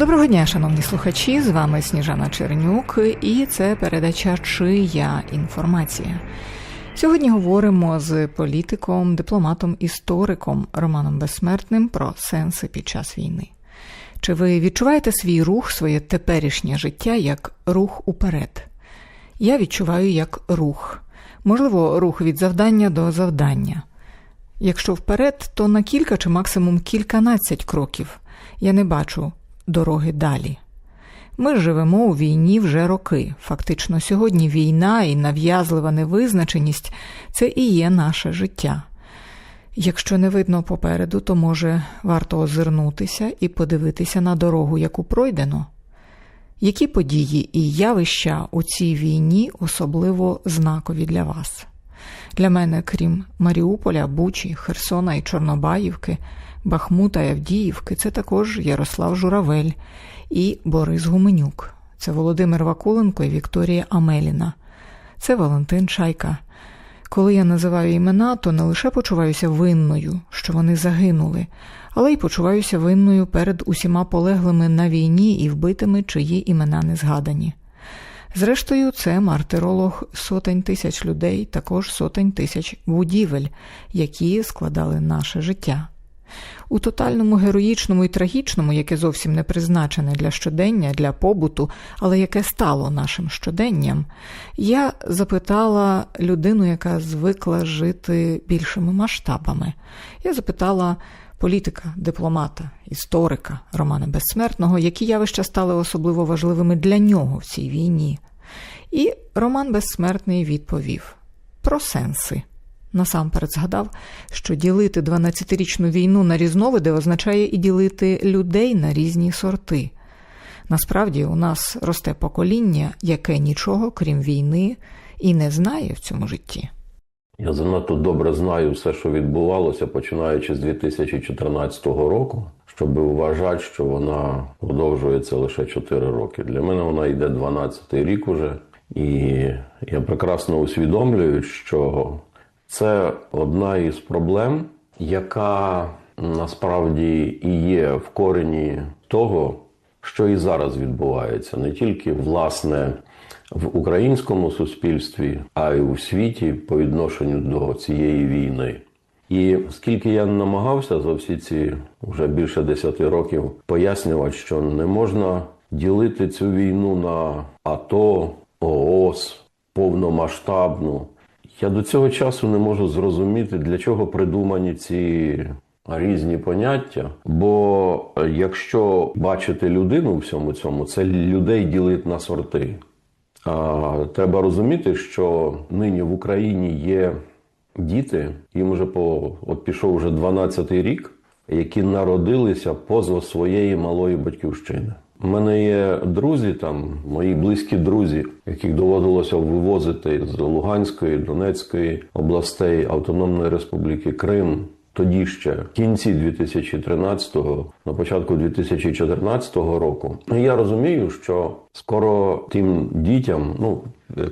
Доброго дня, шановні слухачі. З вами Сніжана Чернюк, і це передача Чия інформація. Сьогодні говоримо з політиком, дипломатом, істориком Романом Безсмертним про сенси під час війни. Чи ви відчуваєте свій рух, своє теперішнє життя як рух уперед? Я відчуваю як рух, можливо, рух від завдання до завдання. Якщо вперед, то на кілька чи максимум кільканадцять кроків. Я не бачу дороги далі. Ми живемо у війні вже роки. Фактично, сьогодні війна і нав'язлива невизначеність це і є наше життя. Якщо не видно попереду, то може варто озирнутися і подивитися на дорогу, яку пройдено. Які події і явища у цій війні особливо знакові для вас? Для мене, крім Маріуполя, Бучі, Херсона і Чорнобаївки, Бахмута і Авдіївки, це також Ярослав Журавель і Борис Гуменюк. Це Володимир Вакуленко і Вікторія Амеліна. Це Валентин Чайка. Коли я називаю імена, то не лише почуваюся винною, що вони загинули, але й почуваюся винною перед усіма полеглими на війні і вбитими, чиї імена не згадані. Зрештою, це мартиролог сотень тисяч людей, також сотень тисяч будівель, які складали наше життя. У тотальному героїчному і трагічному, яке зовсім не призначене для щодення, для побуту, але яке стало нашим щоденням, я запитала людину, яка звикла жити більшими масштабами. Я запитала політика, дипломата, історика Романа Безсмертного, які явища стали особливо важливими для нього в цій війні. І Роман Безсмертний відповів про сенси. Насамперед згадав, що ділити 12-річну війну на різновиди означає і ділити людей на різні сорти. Насправді, у нас росте покоління, яке нічого, крім війни, і не знає в цьому житті. Я занадто добре знаю все, що відбувалося, починаючи з 2014 року, щоб вважати, що вона продовжується лише 4 роки. Для мене вона йде 12-й рік уже, і я прекрасно усвідомлюю, що це одна із проблем, яка насправді і є в корені того, що і зараз відбувається, не тільки власне в українському суспільстві, а й у світі по відношенню до цієї війни. І скільки я намагався за всі ці вже більше 10 років пояснювати, що не можна ділити цю війну на АТО, ООС, повномасштабну. Я до цього часу не можу зрозуміти, для чого придумані ці різні поняття. Бо якщо бачити людину у всьому цьому, це людей ділить на сорти. А треба розуміти, що нині в Україні є діти, їм вже по от пішов вже 12-й рік, які народилися поза своєї малої батьківщини. У мене є друзі, там мої близькі друзі, яких доводилося вивозити з Луганської, Донецької областей Автономної Республіки Крим. Тоді ще в кінці 2013-го, на початку 2014 року. І я розумію, що скоро тим дітям, ну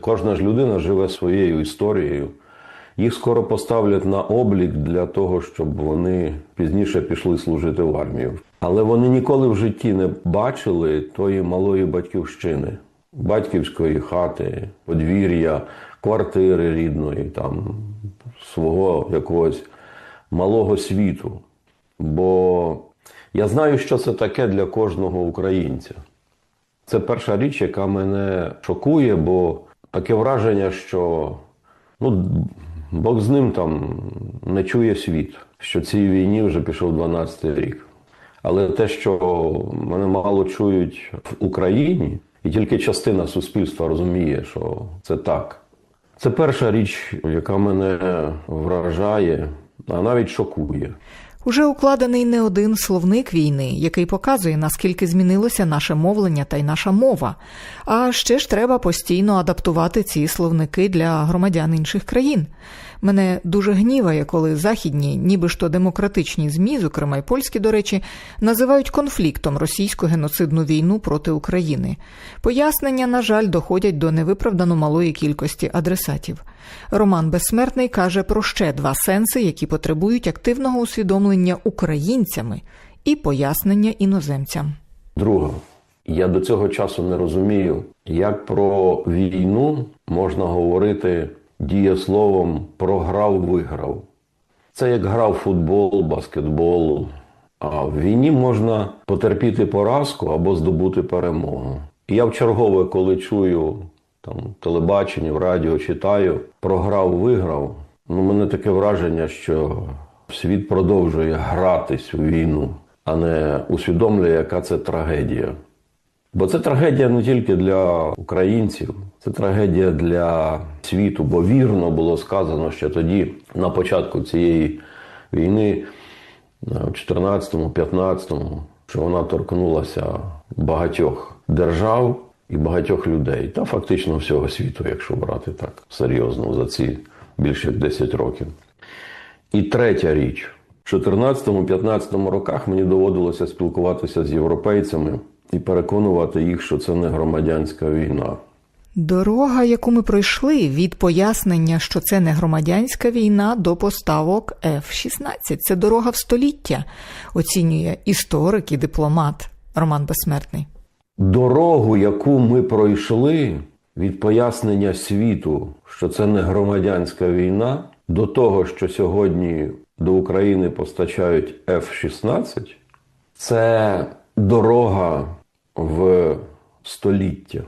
кожна ж людина живе своєю історією. Їх скоро поставлять на облік для того, щоб вони пізніше пішли служити в армію. Але вони ніколи в житті не бачили тої малої батьківщини, батьківської хати, подвір'я, квартири рідної, там свого якогось малого світу. Бо я знаю, що це таке для кожного українця. Це перша річ, яка мене шокує, бо таке враження, що ну, Бог з ним там не чує світ, що цій війні вже пішов 12 рік. Але те, що мене мало чують в Україні, і тільки частина суспільства розуміє, що це так. Це перша річ, яка мене вражає, а навіть шокує. Уже укладений не один словник війни, який показує, наскільки змінилося наше мовлення та й наша мова. А ще ж треба постійно адаптувати ці словники для громадян інших країн. Мене дуже гніває, коли західні, ніби ж то демократичні змі, зокрема й польські, до речі, називають конфліктом російську геноцидну війну проти України. Пояснення, на жаль, доходять до невиправдано малої кількості адресатів. Роман Безсмертний каже про ще два сенси, які потребують активного усвідомлення українцями і пояснення іноземцям. Друге, я до цього часу не розумію, як про війну можна говорити дієсловом програв, виграв. Це як грав футбол, баскетбол. А в війні можна потерпіти поразку або здобути перемогу. І я вчергове, коли чую там телебачення, в радіо читаю, програв, виграв. Ну, мене таке враження, що світ продовжує гратись у війну, а не усвідомлює, яка це трагедія. Бо це трагедія не тільки для українців, це трагедія для світу. Бо вірно було сказано ще тоді, на початку цієї війни, в 14-му, 15-му, що вона торкнулася багатьох держав і багатьох людей, та фактично всього світу, якщо брати так серйозно за ці більше 10 років. І третя річ. В 14-15 роках мені доводилося спілкуватися з європейцями і переконувати їх, що це не громадянська війна. Дорога, яку ми пройшли від пояснення, що це не громадянська війна, до поставок F-16. Це дорога в століття, оцінює історик і дипломат Роман Безсмертний. Дорогу, яку ми пройшли від пояснення світу, що це не громадянська війна, до того, що сьогодні до України постачають F-16, це дорога в століття.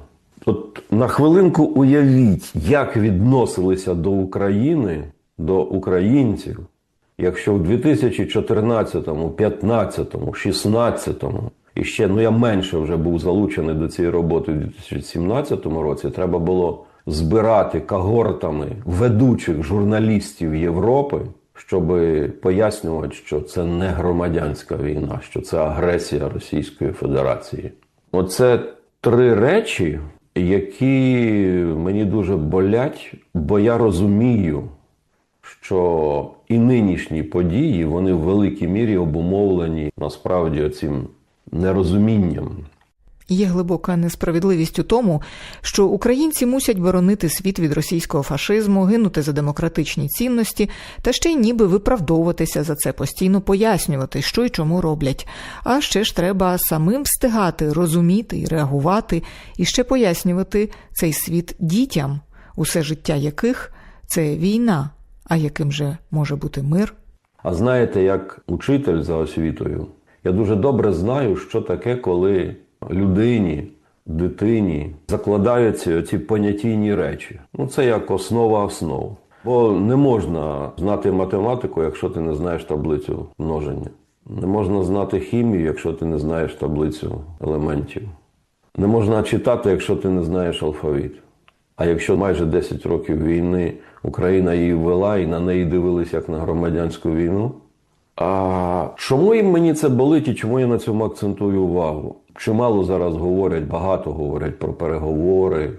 От на хвилинку уявіть, як відносилися до України, до українців, якщо в 2014, 2015, 2016 і ще ну я менше вже був залучений до цієї роботи в 2017 році, треба було збирати когортами ведучих журналістів Європи, щоб пояснювати, що це не громадянська війна, що це агресія Російської Федерації. Оце три речі, які мені дуже болять, бо я розумію, що і нинішні події вони в великій мірі обумовлені насправді цим нерозумінням. Є глибока несправедливість у тому, що українці мусять боронити світ від російського фашизму, гинути за демократичні цінності, та ще й ніби виправдовуватися за це, постійно пояснювати, що й чому роблять. А ще ж треба самим встигати, розуміти і реагувати, і ще пояснювати цей світ дітям, усе життя яких це війна, а яким же може бути мир. А знаєте, як учитель за освітою, я дуже добре знаю, що таке, коли людині, дитині закладаються ці понятійні речі. Ну, це як основа основ. Бо не можна знати математику, якщо ти не знаєш таблицю множення. Не можна знати хімію, якщо ти не знаєш таблицю елементів. Не можна читати, якщо ти не знаєш алфавіт. А якщо майже 10 років війни Україна її ввела і на неї дивилися як на громадянську війну. А чому мені це болить і чому я на цьому акцентую увагу? Чимало зараз говорять, багато говорять про переговори.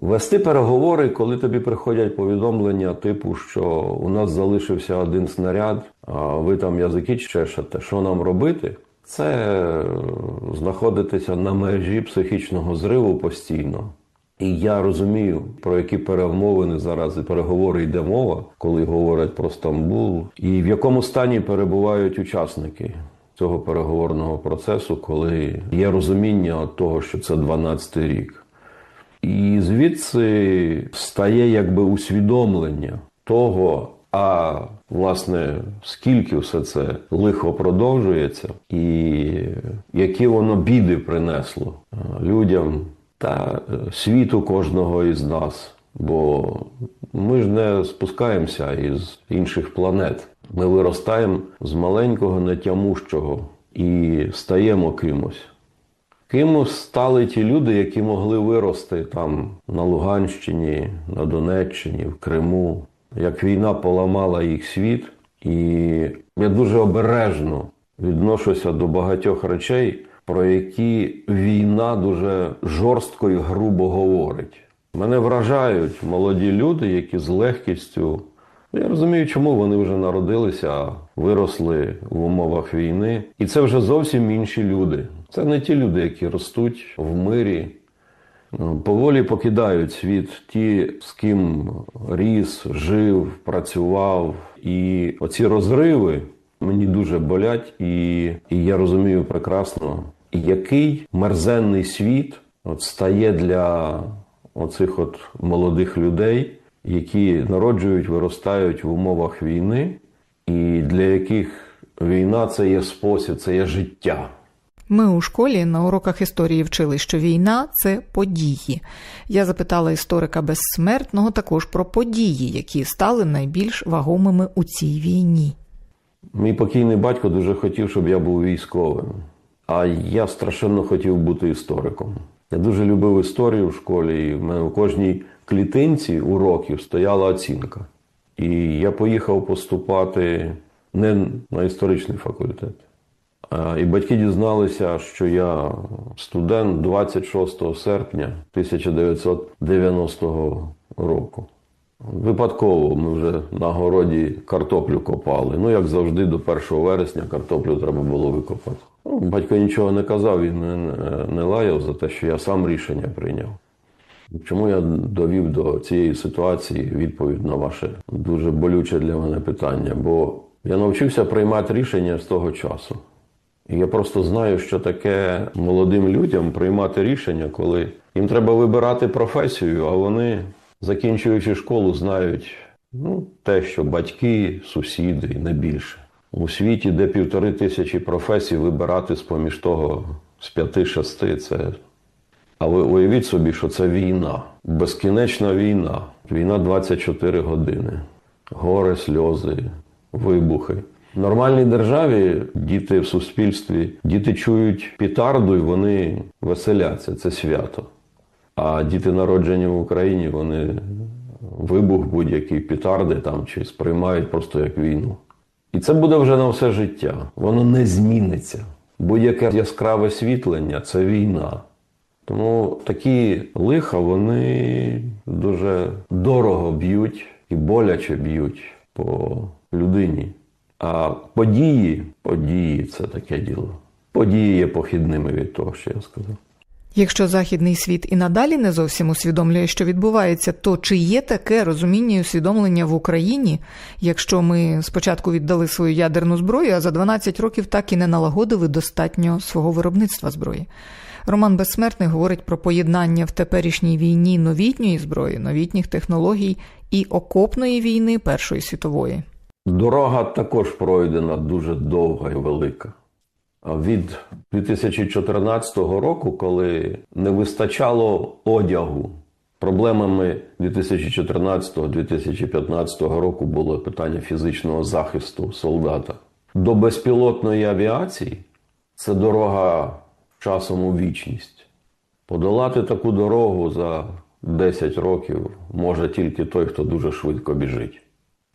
Вести переговори, коли тобі приходять повідомлення, типу, що у нас залишився один снаряд, а ви там язики чешете, що нам робити? Це знаходитися на межі психічного зриву постійно. І я розумію, про які перемовини зараз і переговори йде мова, коли говорять про Стамбул, і в якому стані перебувають учасники цього переговорного процесу, коли є розуміння того, що це 12-й рік. І звідси стає якби усвідомлення того, а власне скільки все це лихо продовжується, і які воно біди принесло людям та світу кожного із нас. Бо ми ж не спускаємося із інших планет. Ми виростаємо з маленького нетямущого і стаємо кимось. Кимось стали ті люди, які могли вирости там на Луганщині, на Донеччині, в Криму. Як війна поламала їх світ, і я дуже обережно відношуся до багатьох речей, про які війна дуже жорстко і грубо говорить. Мене вражають молоді люди, які з легкістю. Я розумію, чому вони вже народилися, виросли в умовах війни. І це вже зовсім інші люди. Це не ті люди, які ростуть в мирі, поволі покидають світ ті, з ким ріс, жив, працював. І оці розриви мені дуже болять, і, і я розумію прекрасно, який мерзенний світ от стає для оцих от молодих людей, які народжують, виростають в умовах війни, і для яких війна це є спосіб, це є життя. Ми у школі на уроках історії вчили, що війна це події. Я запитала історика безсмертного також про події, які стали найбільш вагомими у цій війні. Мій покійний батько дуже хотів, щоб я був військовим, а я страшенно хотів бути істориком. Я дуже любив історію в школі, і в мене в кожній клітинці уроків стояла оцінка. І я поїхав поступати не на історичний факультет. І батьки дізналися, що я студент 26 серпня 1990 року. Випадково ми вже на городі картоплю копали. Ну, як завжди, до 1 вересня картоплю треба було викопати. Ну, батько нічого не казав, він не, не лаяв за те, що я сам рішення прийняв. Чому я довів до цієї ситуації відповідь на ваше дуже болюче для мене питання? Бо я навчився приймати рішення з того часу. І я просто знаю, що таке молодим людям приймати рішення, коли їм треба вибирати професію, а вони, закінчуючи школу, знають ну, те, що батьки, сусіди і не більше. У світі, де півтори тисячі професій, вибирати з поміж того з п'яти-шести це. А ви уявіть собі, що це війна, безкінечна війна. Війна 24 години. Горе, сльози, вибухи. В нормальній державі діти в суспільстві, діти чують пітарду і вони веселяться, це свято. А діти, народжені в Україні, вони вибух будь-який пітарди там чи сприймають просто як війну. І це буде вже на все життя. Воно не зміниться. Будь-яке яскраве світлення це війна. Тому такі лиха вони дуже дорого б'ють і боляче б'ють по людині. А події, події це таке діло. Події є похідними від того, що я сказав. Якщо західний світ і надалі не зовсім усвідомлює, що відбувається, то чи є таке розуміння і усвідомлення в Україні, якщо ми спочатку віддали свою ядерну зброю, а за 12 років так і не налагодили достатньо свого виробництва зброї? Роман Безсмертний говорить про поєднання в теперішній війні новітньої зброї, новітніх технологій і окопної війни Першої світової. Дорога також пройдена дуже довга і велика. Від 2014 року, коли не вистачало одягу, проблемами 2014-2015 року було питання фізичного захисту солдата. До безпілотної авіації це дорога часом у вічність. Подолати таку дорогу за 10 років може тільки той, хто дуже швидко біжить.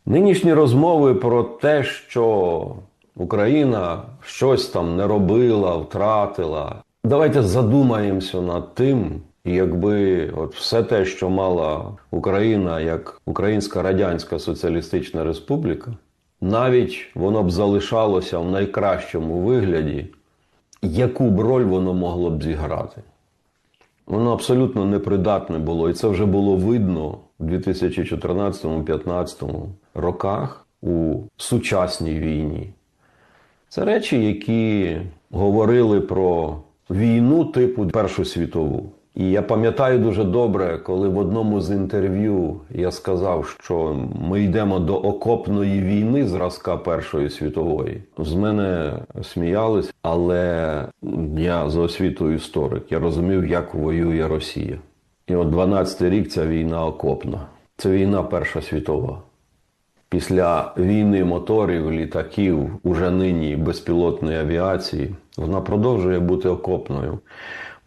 Нинішні розмови про те, що Україна щось там не робила, втратила. Давайте задумаємося над тим, якби от все те, що мала Україна як Українська Радянська Соціалістична Республіка, навіть воно б залишалося в найкращому вигляді, яку б роль воно могло б зіграти. Воно абсолютно непридатне було, і це вже було видно у 2014-2015 роках у сучасній війні. Це речі, які говорили про війну типу Першу світову. І я пам'ятаю дуже добре, коли в одному з інтерв'ю я сказав, що ми йдемо до окопної війни зразка Першої світової. З мене сміялись, але я за освітою історик. Я розумів, як воює Росія. І от 12-й рік ця війна окопна. Це війна Перша світова. Після війни моторів, літаків, уже нині безпілотної авіації, вона продовжує бути окопною.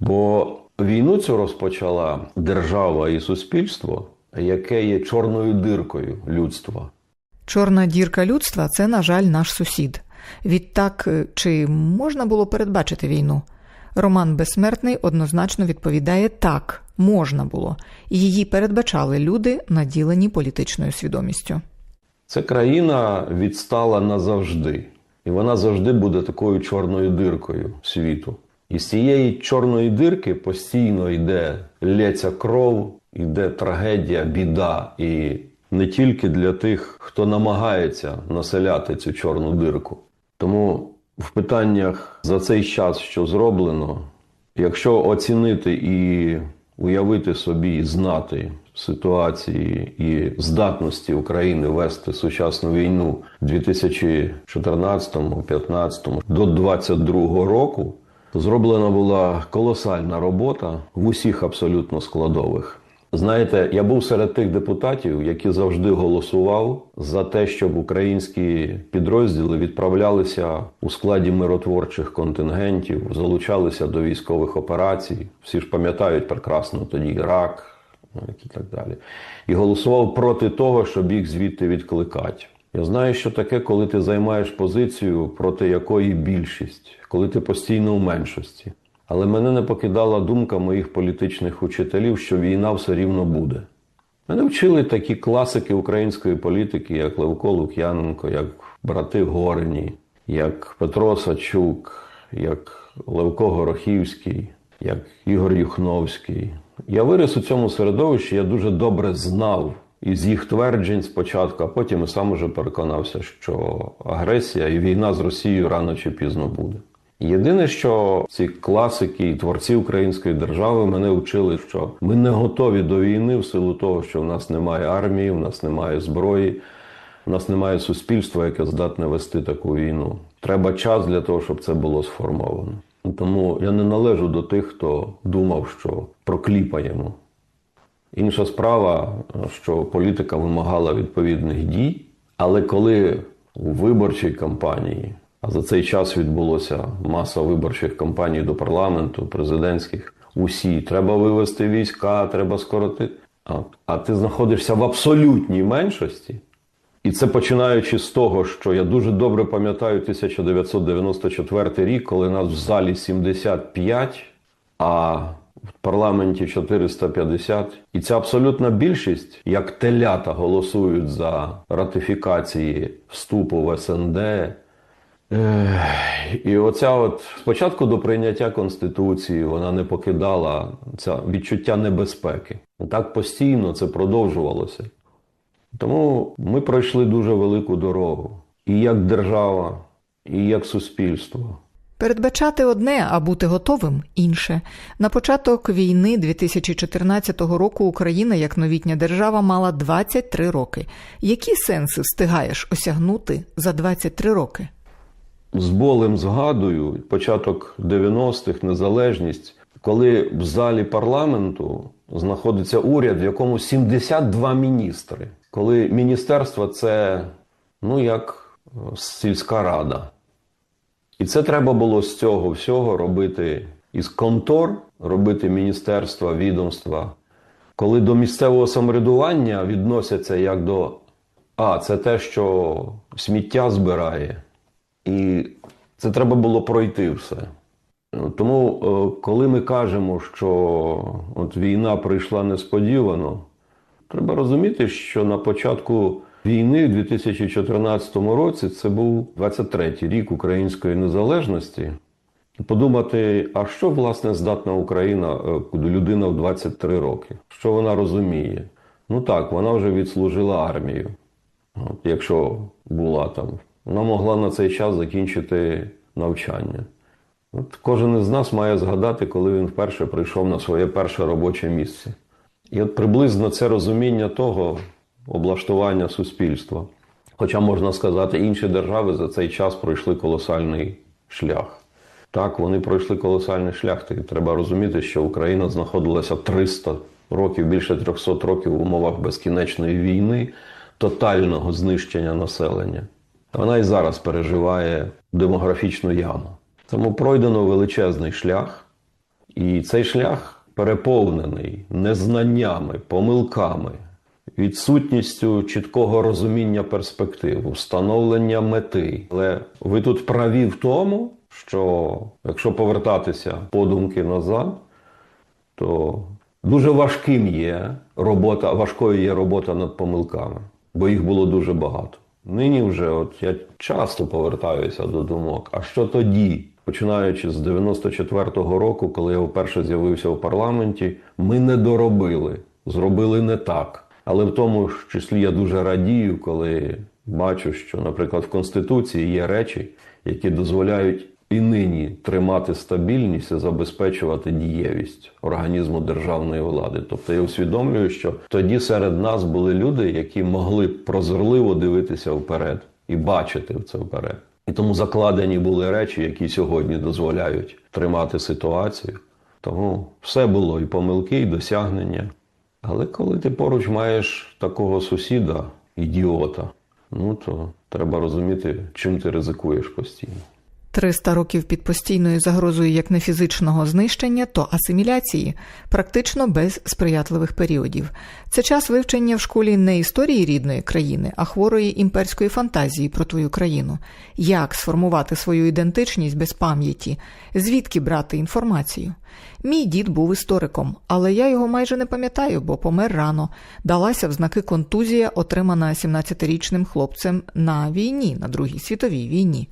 Бо війну цю розпочала держава і суспільство, яке є чорною диркою людства. Чорна дірка людства це, на жаль, наш сусід. Відтак, чи можна було передбачити війну? Роман Безсмертний однозначно відповідає так, можна було, її передбачали люди, наділені політичною свідомістю. Ця країна відстала назавжди, і вона завжди буде такою чорною диркою світу. І з цієї чорної дирки постійно йде лється кров, йде трагедія, біда. І не тільки для тих, хто намагається населяти цю чорну дирку. Тому в питаннях за цей час, що зроблено, якщо оцінити і уявити собі, знати ситуації і здатності України вести сучасну війну в 2014-15 до 2022 року, зроблена була колосальна робота в усіх абсолютно складових. Знаєте, я був серед тих депутатів, які завжди голосував за те, щоб українські підрозділи відправлялися у складі миротворчих контингентів, залучалися до військових операцій. Всі ж пам'ятають прекрасно тоді Ірак і так далі. І голосував проти того, щоб їх звідти відкликати. Я знаю, що таке, коли ти займаєш позицію, проти якої більшість, коли ти постійно у меншості. Але мене не покидала думка моїх політичних учителів, що війна все рівно буде. Мене вчили такі класики української політики, як Левко Лук'яненко, як брати Горені, як Петро Сачук, як Левко Горохівський, як Ігор Юхновський. Я виріс у цьому середовищі, я дуже добре знав із їх тверджень спочатку, а потім і сам уже переконався, що агресія і війна з Росією рано чи пізно буде. Єдине, що ці класики і творці української держави мене вчили, що ми не готові до війни в силу того, що в нас немає армії, в нас немає зброї, в нас немає суспільства, яке здатне вести таку війну. Треба час для того, щоб це було сформовано. Тому я не належу до тих, хто думав, що прокліпаємо. Інша справа, що політика вимагала відповідних дій, але коли у виборчій кампанії, а за цей час відбулося маса виборчих кампаній до парламенту, президентських, усі треба вивести війська, треба скоротити. А, а ти знаходишся в абсолютній меншості. І це починаючи з того, що я дуже добре пам'ятаю 1994 рік, коли нас в залі 75, а в парламенті 450. І ця абсолютна більшість, як телята, голосують за ратифікації вступу в СНД. І оця от спочатку до прийняття Конституції вона не покидала це відчуття небезпеки. Так постійно це продовжувалося. Тому ми пройшли дуже велику дорогу. І як держава, і як суспільство. Передбачати одне, а бути готовим інше. На початок війни 2014 року Україна, як новітня держава, мала 23 роки. Які сенси встигаєш осягнути за 23 роки? З болем згадую початок 90-х, незалежність, коли в залі парламенту знаходиться уряд, в якому 72 міністри. Коли міністерство це ну як е, сільська рада. І це треба було з цього всього робити із контор, робити міністерства, відомства. Коли до місцевого самоврядування відносяться як до А, це те, що сміття збирає. І це треба було пройти все. Тому, е, коли ми кажемо, що от війна прийшла несподівано, треба розуміти, що на початку війни, в 2014 році, це був 23-й рік української незалежності. Подумати, а що власне здатна Україна, е, людина в 23 роки? Що вона розуміє? Ну так, вона вже відслужила армію, от, якщо була там. Вона могла на цей час закінчити навчання. От кожен із нас має згадати, коли він вперше прийшов на своє перше робоче місце. І от приблизно це розуміння того облаштування суспільства. Хоча можна сказати, інші держави за цей час пройшли колосальний шлях. Так, вони пройшли колосальний шлях. Так треба розуміти, що Україна знаходилася 300 років, більше 300 років в умовах безкінечної війни, тотального знищення населення. Вона і зараз переживає демографічну яму. Тому пройдено величезний шлях, і цей шлях переповнений незнаннями, помилками, відсутністю чіткого розуміння перспектив, встановлення мети. Але ви тут праві в тому, що якщо повертатися подумки назад, то дуже важким є робота, важкою є робота над помилками, бо їх було дуже багато. Нині вже от я часто повертаюся до думок. А що тоді? Починаючи з 94-го року, коли я вперше з'явився в парламенті, ми не доробили, зробили не так. Але в тому ж числі я дуже радію, коли бачу, що, наприклад, в Конституції є речі, які дозволяють і нині тримати стабільність і забезпечувати дієвість організму державної влади. Тобто я усвідомлюю, що тоді серед нас були люди, які могли прозорливо дивитися вперед і бачити в це вперед. І тому закладені були речі, які сьогодні дозволяють тримати ситуацію. Тому все було і помилки, і досягнення. Але коли ти поруч маєш такого сусіда, ідіота, ну то треба розуміти, чим ти ризикуєш постійно. 300 років під постійною загрозою як не фізичного знищення, то асиміляції, практично без сприятливих періодів. Це час вивчення в школі не історії рідної країни, а хворої імперської фантазії про твою країну. Як сформувати свою ідентичність без пам'яті, звідки брати інформацію? Мій дід був істориком, але я його майже не пам'ятаю, бо помер рано. Далася в знаки контузія, отримана 17-річним хлопцем на війні, на Другій світовій війні.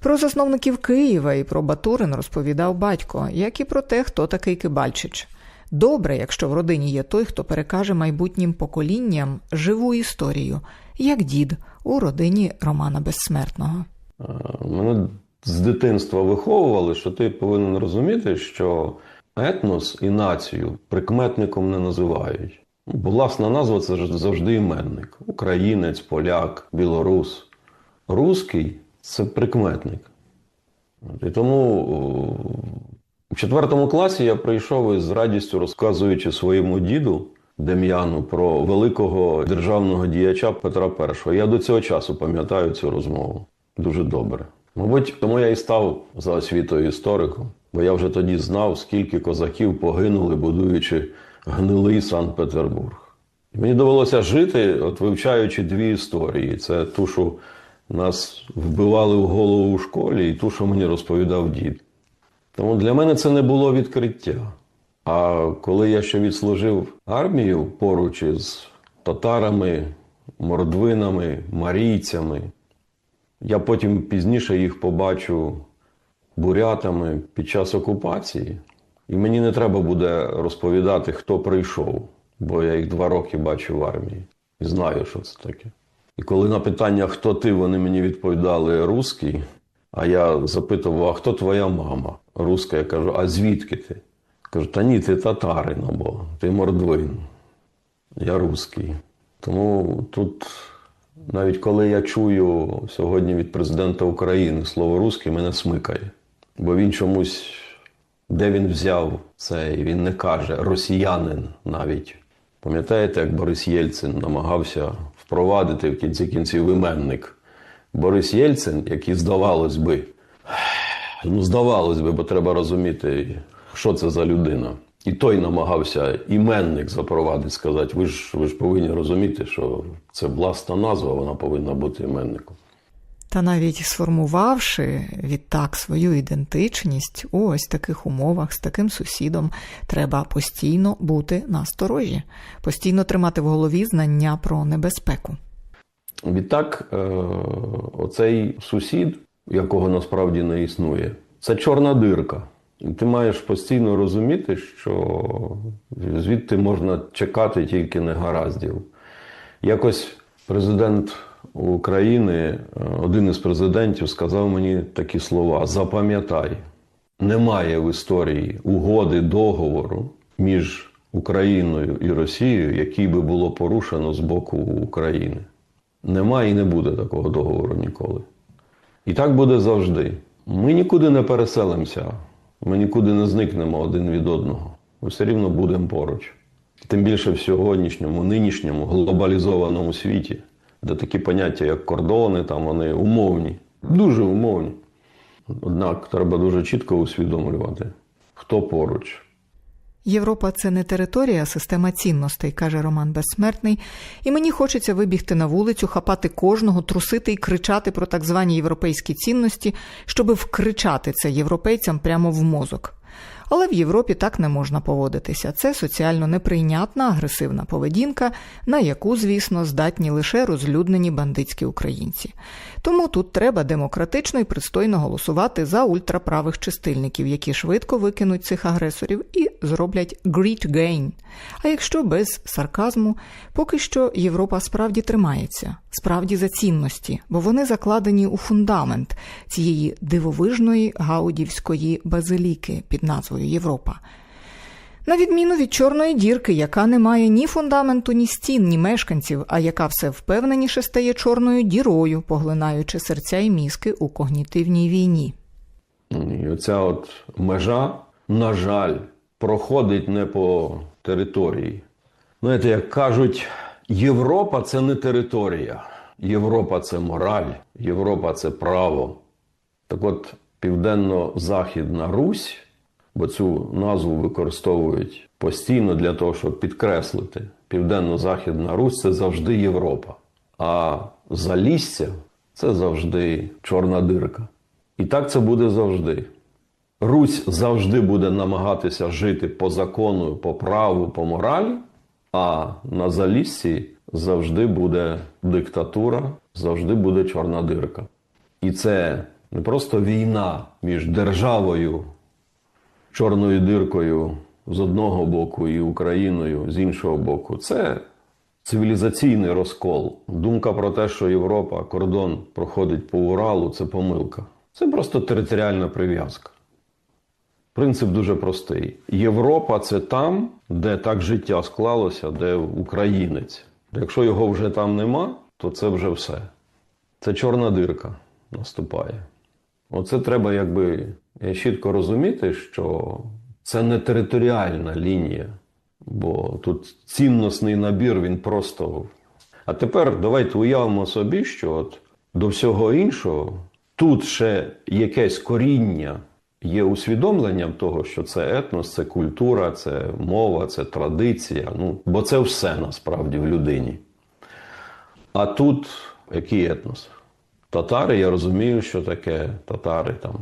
Про засновників Києва і про Батурин розповідав батько, як і про те, хто такий Кибальчич. Добре, якщо в родині є той, хто перекаже майбутнім поколінням живу історію, як дід у родині Романа Безсмертного. Е, Мене з дитинства виховували, що ти повинен розуміти, що етнос і націю прикметником не називають. Бо власна назва це завжди іменник: українець, поляк, білорус. Руський це прикметник. І тому о, в четвертому класі я прийшов із радістю розказуючи своєму діду Дем'яну про великого державного діяча Петра І. Я до цього часу пам'ятаю цю розмову дуже добре. Мабуть, тому я і став за освітою істориком, бо я вже тоді знав, скільки козаків погинули, будуючи гнилий Санкт-Петербург. Мені довелося жити, от вивчаючи дві історії: це ту, що нас вбивали в голову у школі, і ту, що мені розповідав дід. Тому для мене це не було відкриття. А коли я ще відслужив армію поруч із татарами, мордвинами, марійцями, я потім пізніше їх побачу бурятами під час окупації, і мені не треба буде розповідати, хто прийшов, бо я їх два роки бачу в армії і знаю, що це таке. І коли на питання, хто ти, вони мені відповідали русський, а я запитував, а хто твоя мама? Руська, я кажу, а звідки ти? Кажу, та ні, ти татарин або ти мордвин. Я русський. Тому тут, навіть коли я чую сьогодні від президента України слово русський, мене смикає. Бо він чомусь, де він взяв це, і він не каже росіянин навіть. Пам'ятаєте, як Борис Єльцин намагався впровадити в кінці кінців іменник? Борис Єльцин, який здавалось би, ну здавалось би, бо треба розуміти, що це за людина. І той намагався іменник запровадити, сказати, ви ж ви ж повинні розуміти, що це власна назва, вона повинна бути іменником. Та навіть сформувавши відтак свою ідентичність у ось таких умовах з таким сусідом, треба постійно бути насторожі, постійно тримати в голові знання про небезпеку. Відтак, е, оцей сусід, якого насправді не існує, це чорна дирка. І ти маєш постійно розуміти, що звідти можна чекати тільки негараздів. Якось президент України, е, один із президентів, сказав мені такі слова: запам'ятай, немає в історії угоди договору між Україною і Росією, який би було порушено з боку України. Немає і не буде такого договору ніколи. І так буде завжди. Ми нікуди не переселимося, ми нікуди не зникнемо один від одного. Ми все рівно будемо поруч. Тим більше в сьогоднішньому, нинішньому глобалізованому світі, де такі поняття, як кордони, там вони умовні, дуже умовні. Однак треба дуже чітко усвідомлювати, хто поруч. Європа це не територія, а система цінностей, каже Роман Безсмертний, і мені хочеться вибігти на вулицю, хапати кожного, трусити і кричати про так звані європейські цінності, щоби вкричати це європейцям прямо в мозок. Але в Європі так не можна поводитися. Це соціально неприйнятна агресивна поведінка, на яку, звісно, здатні лише розлюднені бандитські українці. Тому тут треба демократично і пристойно голосувати за ультраправих чистильників, які швидко викинуть цих агресорів і зроблять great gain. А якщо без сарказму, поки що Європа справді тримається, справді за цінності, бо вони закладені у фундамент цієї дивовижної гаудівської базиліки під назвою Європа. На відміну від чорної дірки, яка не має ні фундаменту, ні стін, ні мешканців, а яка все впевненіше стає чорною дірою, поглинаючи серця і мізки у когнітивній війні. І оця от межа, на жаль, проходить не по території. Знаєте, як кажуть, Європа це не територія, Європа це мораль, Європа це право. Так от, Південно-Західна Русь, бо цю назву використовують постійно для того, щоб підкреслити, Південно-Західна Русь це завжди Європа. А Залісся це завжди чорна дирка. І так це буде завжди. Русь завжди буде намагатися жити по закону, по праву, по моралі, а на Заліссі завжди буде диктатура, завжди буде чорна дирка. І це не просто війна між державою, чорною диркою з одного боку і Україною з іншого боку. Це цивілізаційний розкол. Думка про те, що Європа, кордон проходить по Уралу, це помилка. Це просто територіальна прив'язка. Принцип дуже простий. Європа це там, де так життя склалося, де українець. Якщо його вже там нема, то це вже все. Це чорна дирка наступає. Оце треба якби чітко розуміти, що це не територіальна лінія, бо тут цінностний набір, він просто. А тепер давайте уявимо собі, що от до всього іншого тут ще якесь коріння є усвідомленням того, що це етнос, це культура, це мова, це традиція. Ну, бо це все насправді в людині. А тут який етнос? Татари, я розумію, що таке татари, там,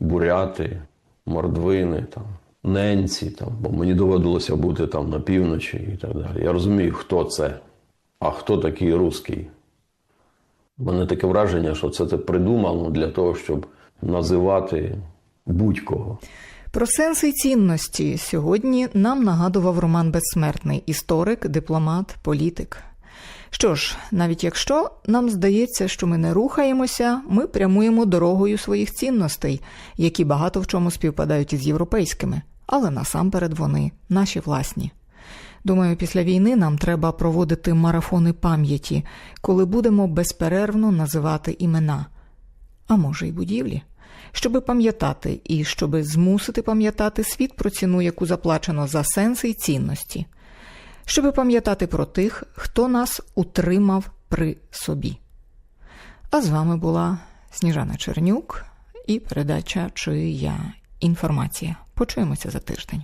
буряти, мордвини, там, ненці, там, бо мені доводилося бути там на півночі і так далі. Я розумію, хто це, а хто такий русський. У мене таке враження, що це це придумано для того, щоб називати будь-кого. Про сенси й цінності сьогодні нам нагадував Роман Безсмертний, історик, дипломат, політик. Що ж, навіть якщо нам здається, що ми не рухаємося, ми прямуємо дорогою своїх цінностей, які багато в чому співпадають із європейськими, але насамперед вони наші власні. Думаю, після війни нам треба проводити марафони пам'яті, коли будемо безперервно називати імена, а може й будівлі, щоби пам'ятати і щоби змусити пам'ятати світ про ціну, яку заплачено за сенси й цінності, щоби пам'ятати про тих, хто нас утримав при собі. А з вами була Сніжана Чернюк і передача Чия інформація. Почуємося за тиждень.